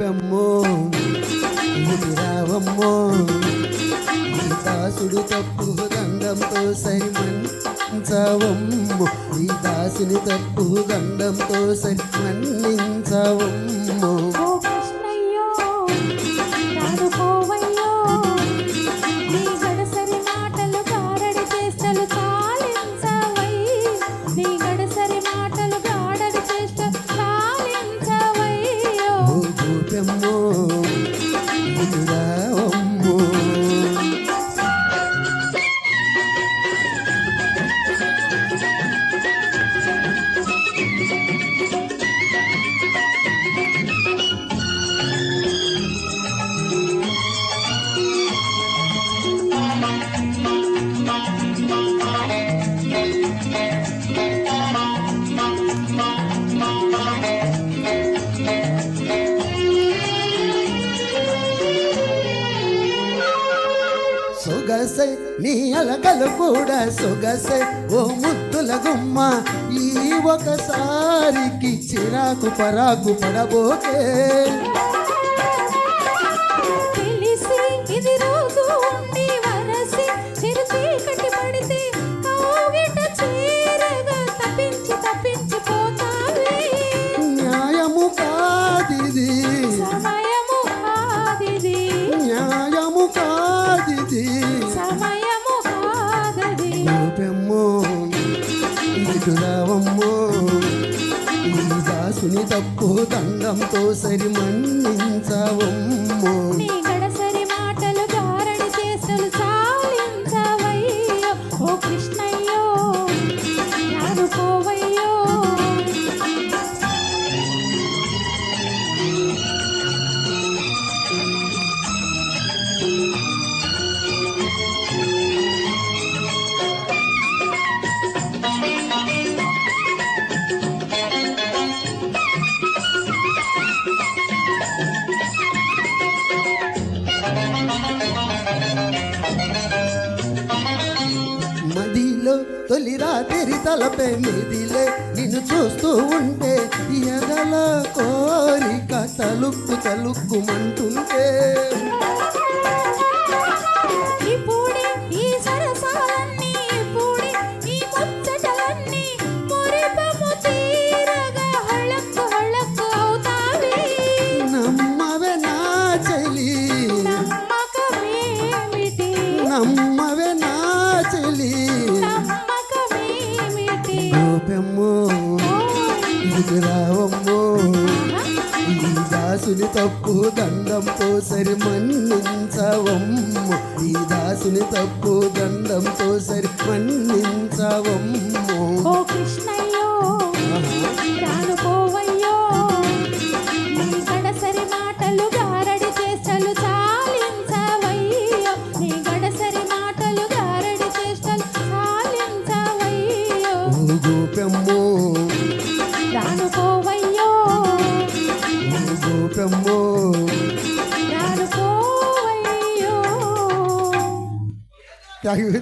చెప్పమ్మో. గోపెమ్మో రావమ్మో. దాసుడు తప్పు దండంతో సరిమన్నించవమ్ము ఈ దాసుని తప్పు దండంతో సరిమన్నించవమ్ము సొగసై నీ అలకలు కూడా సొగసై. ఓ ముద్దుల గుమ్మ ఈ ఒకసారికి చిరాకు పరాకు పడబోకే. కాదిది. సమయము కాదది. రూపెమ్మో ఇటు రావమ్మో దాసుని తప్పు దండంతో సరి మన్నించవమ్మో. రాత్రి తలపై మిదిలే నిన్ను చూస్తూ ఉంటే ఎగల కోరిక తలుక్కు తలుక్కుమంటుంటే. దాసుని తప్పు దండంతో సరి మన్నించవమ్ము. ఈ దాసుని తప్పు దండంతో సరి మన్నించవమ్ము. ఓ కృష్ణ Thank you.